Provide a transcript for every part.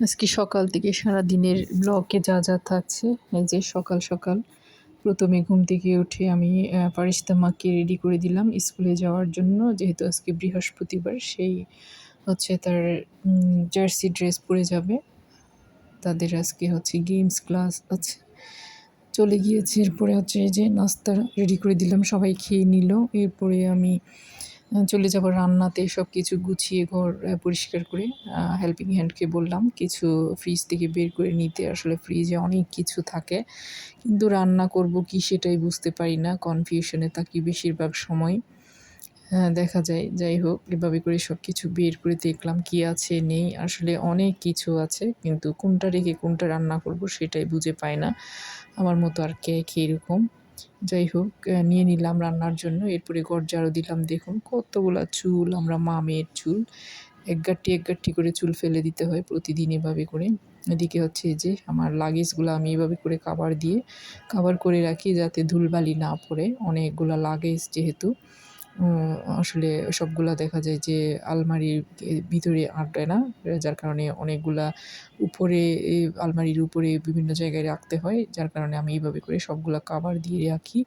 আজকে সকাল থেকে সারা দিনের ব্লগে যা যা থাকছে এই যে সকাল সকাল প্রথমে ঘুম থেকে উঠে আমি আহ, ফারিস্তামাকে রেডি করে দিলাম স্কুলে যাওয়ার জন্য। যেহেতু আজকে বৃহস্পতিবার সেই হচ্ছে তার জার্সি ড্রেস পরে যাবে। তাদের আজকে হচ্ছে গেমস ক্লাস আছে। চলে গিয়েছে এরপরে হচ্ছে যে নাস্তা রেডি করে দিলাম সবাই খেয়ে নিল। এরপরে আমি চলে যাব রান্নাতে সব কিছু গুছিয়ে ঘর পরিষ্কার করে। হেল্পিং হ্যান্ডকে বললাম, কিছু ফ্রিজ থেকে বের করে নিতে। আসলে ফ্রিজে অনেক কিছু থাকে, কিন্তু রান্না করব কি সেটাই বুঝতে পারি না। কনফিউশনে থাকি বেশিরভাগ সময়। দেখা যায়, যাই হোক, এভাবে করে সব কিছু বের করে দেখলাম কি আছে, নেই। আসলে অনেক কিছু আছে, কিন্তু কোনটা রেখে কোনটা রান্না করব সেটাই বুঝে পাই না। আমার মতো আর কে কে এরকম? যাই হোক নিয়ে নিলাম রান্নার জন্য। এরপরে গরজারও দিলাম, দেখুন কতগুলো চুল, আমরা মামের চুল। এক গাঁটটি এক গাঁটটি করে চুল ফেলে দিতে হয় প্রতিদিন এভাবে করে। এদিকে হচ্ছে যে আমার লাগেজগুলো আমি এভাবে করে কাভার দিয়ে কাভার করে রাখি যাতে ধুলবালি না পড়ে। অনেকগুলো লাগেজ যেহেতু। আসলে সবগুলা দেখা যায় যে আলমারির ভিতরে আটবে না যার কারণে অনেকগুলা উপরে আলমারির উপরে বিভিন্ন জায়গায় রাখতে হয় যার কারণে আমি এইভাবে করে সবগুলা কাভার দিয়ে রাখি।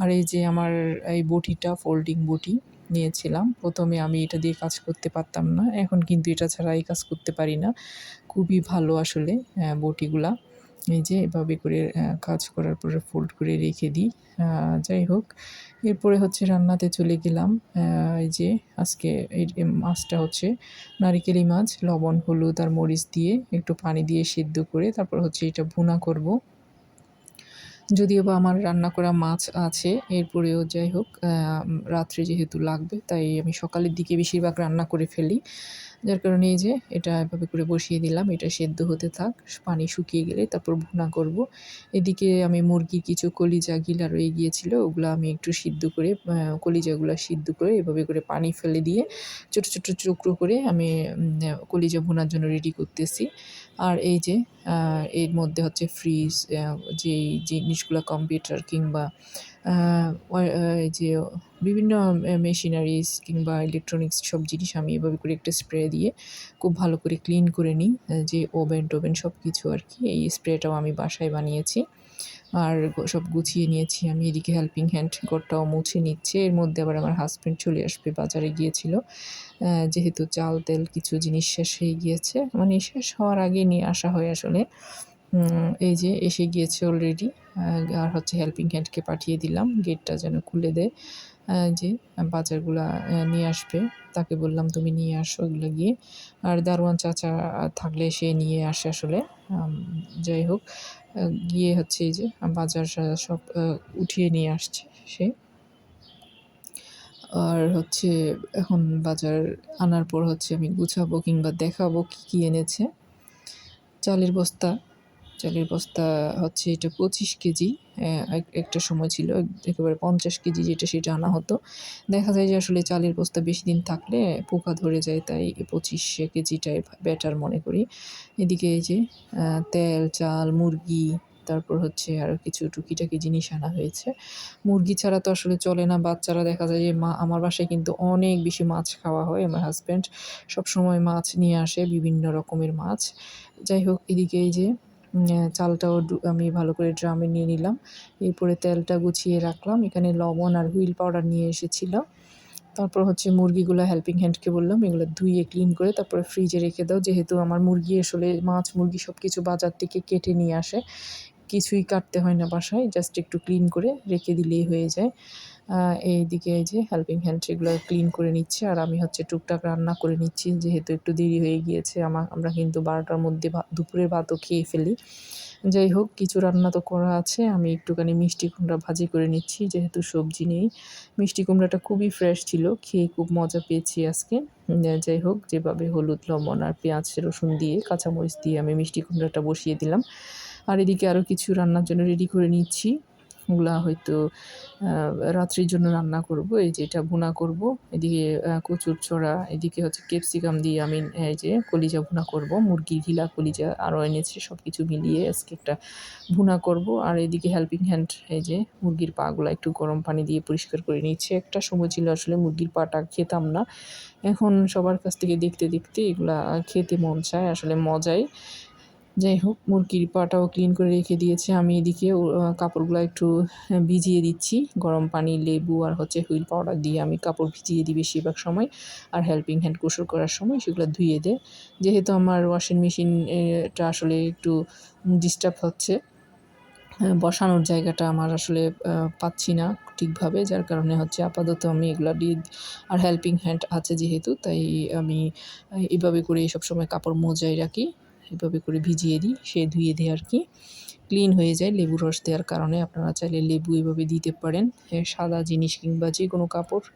আর এই যে আমার এই বটিটা ফোল্ডিং বটি নিয়েছিলাম প্রথমে আমি এটা দিয়ে কাজ করতে পারতাম না এখন কিন্তু এটা ছাড়া এই কাজ করতে পারি না। খুবই ভালো আসলে আহ, বটিগুলা। এই যে এভাবে করে কাজ করার পরে ফোল্ড করে রেখে দিই। যাই হোক, এরপরে হচ্ছে রান্নাতে চলে গেলাম। এই যে আজকে এই মাছটা হচ্ছে নারিকেলি মাছ, লবণ, হলুদ আর মরিচ দিয়ে একটু পানি দিয়ে সিদ্ধ করে তারপর হচ্ছে এটা ভুনা করব। যদিও বা আমার রান্না করা মাছ আছে, এরপরেও যাই হোক রাত্রে যেহেতু লাগবে, তাই আমি সকালের দিকে বেশিরভাগ রান্না করে ফেলি। যার কারণে এই যে এটা এভাবে করে বসিয়ে দিলাম, এটা সেদ্ধ হতে থাক, পানি শুকিয়ে গেলে তারপর ভুনা করব। এদিকে আমি মুরগির কিছু কলিজা গিলা রয়ে গিয়েছিল, ওগুলো আমি একটু সিদ্ধ করে কলিজাগুলো সিদ্ধ করে এভাবে করে পানি ফেলে দিয়ে ছোট ছোট টুকরো করে আমি কলিজা ভুনার জন্য রেডি করতেছি। আর এই যে এর মধ্যে হচ্ছে ফ্রিজ যেই জিনিসগুলো কম্পিউটার কিংবা যে বিভিন্ন মেশিনারিজ কিংবা ইলেকট্রনিক্স সব জিনিস আমি এভাবে করে একটা স্প্রে দিয়ে খুব ভালো করে ক্লিন করে নিই যে ওভেন টোভেন সব কিছু আর কি। এই স্প্রেটাও আমি বাসায় বানিয়েছি আর সব গুছিয়ে নিয়েছি আমি। এদিকে হেল্পিং হ্যান্ড ঘরটাও মুছে নিচ্ছে। এর মধ্যে আবার আমার হাজব্যান্ড চলে আসবে, বাজারে গিয়েছিল। যেহেতু চাল, তেল কিছু জিনিস শেষ হয়ে গিয়েছে। মানে শেষ হওয়ার আগে নিয়ে আসা হয় আসলে। এই যে এসে গিয়েছে অলরেডি আর হচ্ছে হেল্পিং হ্যান্ডকে পাঠিয়ে দিলাম। গেটটা যেন খুলে দেয়। যে বাজারগুলো নিয়ে আসবে, তাকে বললাম, তুমি নিয়ে আসো এগুলো গিয়ে। আর দারোয়ান চাচা থাকলে সে নিয়ে আসে আসলে। যাই হোক গিয়ে হচ্ছে যে বাজার সব উঠিয়ে নিয়ে আসছে সে। আর হচ্ছে এখন বাজার আনার পর হচ্ছে আমি গুছাবো কিংবা দেখাবো কী কী এনেছে। চালের বস্তা। চালের বস্তা হচ্ছে এটা পঁচিশ কেজি একটা সময় ছিল, একেবারে পঞ্চাশ কেজি যেটা সেটা আনা হতো। দেখা যায় যে আসলে চালের বস্তা বেশি দিন থাকলে পোকা ধরে যায়, তাই পঁচিশ কেজিটাই বেটার মনে করি। এদিকে এই যে তেল, চাল, মুরগি, তারপর হচ্ছে আরও কিছু টুকিটাকি জিনিস আনা হয়েছে। মুরগি ছাড়া তো আসলে চলে না, বাচ্চারা দেখা যায় যে মা, আমার বাসায় কিন্তু অনেক বেশি মাছ খাওয়া হয়, আমার হাজব্যান্ড সবসময় মাছ নিয়ে আসে, বিভিন্ন রকমের মাছ। যাই হোক, এদিকে এই যে চালটাও আমি ভালো করে ড্রামে নিয়ে নিলাম। এরপরে তেলটা গুছিয়ে রাখলাম। এখানে লবণ আর হুইল পাউডার নিয়ে এসেছিলাম তারপর হচ্ছে মুরগিগুলো হেল্পিং হ্যান্ডকে বললাম, এগুলো ধুয়ে ক্লিন করে তারপরে ফ্রিজে রেখে দাও। যেহেতু আমার মুরগি আসলে মাছ, মুরগি সব কিছু বাজার থেকে কেটে নিয়ে আসে কিছুই কাটতে হয় না বাসায় জাস্ট একটু ক্লিন করে রেখে দিলেই হয়ে যায়। এইদিকে এই যে হেল্পিং হ্যান্ড সেগুলো ক্লিন করে নিচ্ছে, আর আমি হচ্ছে টুকটাক রান্না করে নিচ্ছি, যেহেতু একটু দেরি হয়ে গিয়েছে আমার আমরা কিন্তু বারোটার মধ্যে দুপুরের ভাতও খেয়ে ফেলি। যাই হোক, কিছু রান্না তো করা আছে, আমি একটুখানি মিষ্টি কুমড়া ভাজি করে নিচ্ছি, যেহেতু সবজি নেই। মিষ্টি কুমড়াটা খুবই ফ্রেশ ছিল, খেয়ে খুব মজা পেয়েছি আজকে। যাই হোক, যেভাবে হলুদ, লবণ আর পেঁয়াজ, রসুন দিয়ে কাঁচামরিচ দিয়ে আমি মিষ্টি কুমড়াটা বসিয়ে দিলাম। আর এদিকে আরও কিছু রান্নার জন্য রেডি করে নিচ্ছি। ওগুলা হয়তো রাত্রির জন্য রান্না করব। এই যে এটা ভুনা করব। এদিকে কচুর ছড়া এদিকে হচ্ছে ক্যাপসিকাম দিয়ে আমি, এই যে কলিজা ভুনা করব। মুরগির ঘিলা কলিজা আরও এনেছে সব কিছু মিলিয়ে আজকে একটা ভুনা করব। আর এদিকে হেল্পিং হ্যান্ড এই যে মুরগির পাগুলা একটু গরম পানি দিয়ে পরিষ্কার করে নিচ্ছে একটা সময় ছিল আসলে মুরগির পাটা খেতাম না। এখন সবার কাছ থেকে দেখতে দেখতে এগুলা খেতে মন চায়, আসলে মজাই। যাই হোক, মুরগির পাটাও ক্লিন করে রেখে দিয়েছে। আমি এদিকে কাপড়গুলো একটু ভিজিয়ে দিচ্ছি। গরম পানি, লেবু আর হচ্ছে হুইল পাউডার দিয়ে আমি কাপড় ভিজিয়ে দিই বেশিরভাগ সময়। আর হেল্পিং হ্যান্ড গোসল করার সময় সেগুলো ধুয়ে দেয় যেহেতু আমার ওয়াশিং মেশিন এটা আসলে একটু ডিস্টার্ব হচ্ছে বসানোর জায়গাটা আমার আসলে পাচ্ছি না ঠিকভাবে। যার কারণে হচ্ছে আপাতত আমি এগুলো দিয়ে আর হেল্পিং হ্যান্ড আছে যেহেতু, তাই আমি এভাবে করে সবসময় কাপড় মোজায় রাখি। এভাবে করে ভিজিয়ে দিই, সে ধুয়ে দেয় আর কি। ক্লিন হয়ে যায়, লেবু রস দেওয়ার কারণে আপনারা চাইলে লেবু এভাবে দিতে পারেন। সাদা জিনিস কিংবা যে কোনো কাপড়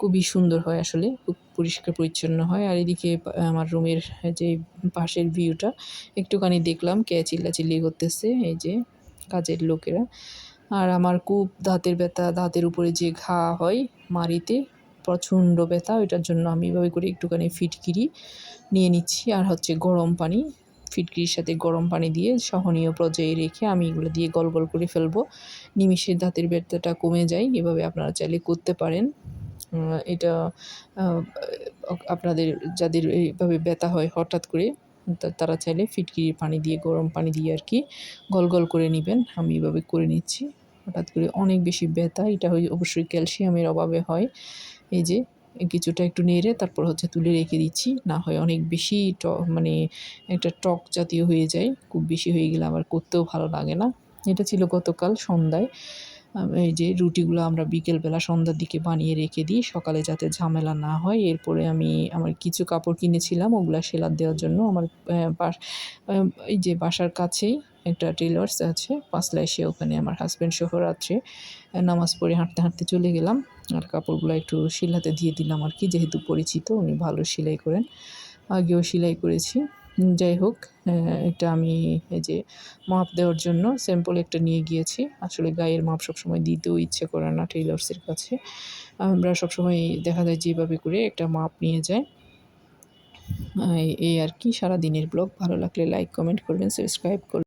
খুবই সুন্দর হয় আসলে, খুব পরিষ্কার পরিচ্ছন্ন হয়। আর এদিকে আমার রুমের যে পাশের ভিউটা, একটুখানি দেখলাম কে চিল্লাচিল্লি করতেছে এই যে কাজের লোকেরা। আর আমার কূপ দাঁতের ব্যথা, দাঁতের উপরে যে ঘা হয় মাড়িতে, প্রচণ্ড ব্যথা, ওইটার জন্য আমি এভাবে করে একটুখানি ফিটকিরি নিয়ে নিচ্ছি। আর হচ্ছে গরম পানি ফিটকিরির সাথে গরম পানি দিয়ে সহনীয় পর্যায়ে রেখে আমি এগুলো দিয়ে গল গল করে ফেলব। নিমিষে দাঁতের ব্যথাটা কমে যায়, এভাবে আপনারা চাইলে করতে পারেন। এটা আপনাদের যাদের এইভাবে ব্যথা হয় হঠাৎ করে তারা চাইলে ফিটকিরির পানি দিয়ে, গরম পানি দিয়ে আর কি গল গল করে নেবেন। আমি এভাবে করে নিচ্ছি। হঠাৎ করে অনেক বেশি ব্যথা, এটা হয় অবশ্যই ক্যালসিয়ামের অভাবে হয়। এই যে কিছুটা একটু নেড়ে তারপর হচ্ছে তুলে রেখে দিচ্ছি। না হয় অনেক বেশি ট মানে একটা টক জাতীয় হয়ে যায়, খুব বেশি হয়ে গেলে আমার করতেও ভালো লাগে না। এটা ছিল গতকাল সন্ধ্যায়। এই যে রুটিগুলো আমরা বিকেলবেলা সন্ধ্যার দিকে বানিয়ে রেখে দিই, সকালে যাতে ঝামেলা না হয়। এরপরে আমি আমার কিছু কাপড় কিনেছিলাম, ওগুলো সেলার দেওয়ার জন্য আমার এই যে বাসার কাছেই একটা টেলার্স আছে পাঁচলা এসে ওখানে আমার হাজব্যান্ড সহ রাত্রে নামাজ পড়ে হাঁটতে হাঁটতে চলে গেলাম। আর কাপড়গুলো একটু শিলাতে দিয়ে দিলাম আর কি, যেহেতু পরিচিত, উনি ভালো সেলাই করেন। আগেও সেলাই করেছি। যাই হোক এটা আমি এই যে মাপ দেওয়ার জন্য স্যাম্পল একটা নিয়ে গিয়েছি। আসলে গায়ের মাপ সবসময় দিতেও ইচ্ছে করে না টেইলার্সের কাছে। আমরা সবসময় দেখা যায় যেভাবে করে একটা মাপ নিয়ে যায় এই আর কি, সারাদিনের ব্লগ। ভালো লাগলে লাইক কমেন্ট করবেন সাবস্ক্রাইব করবেন।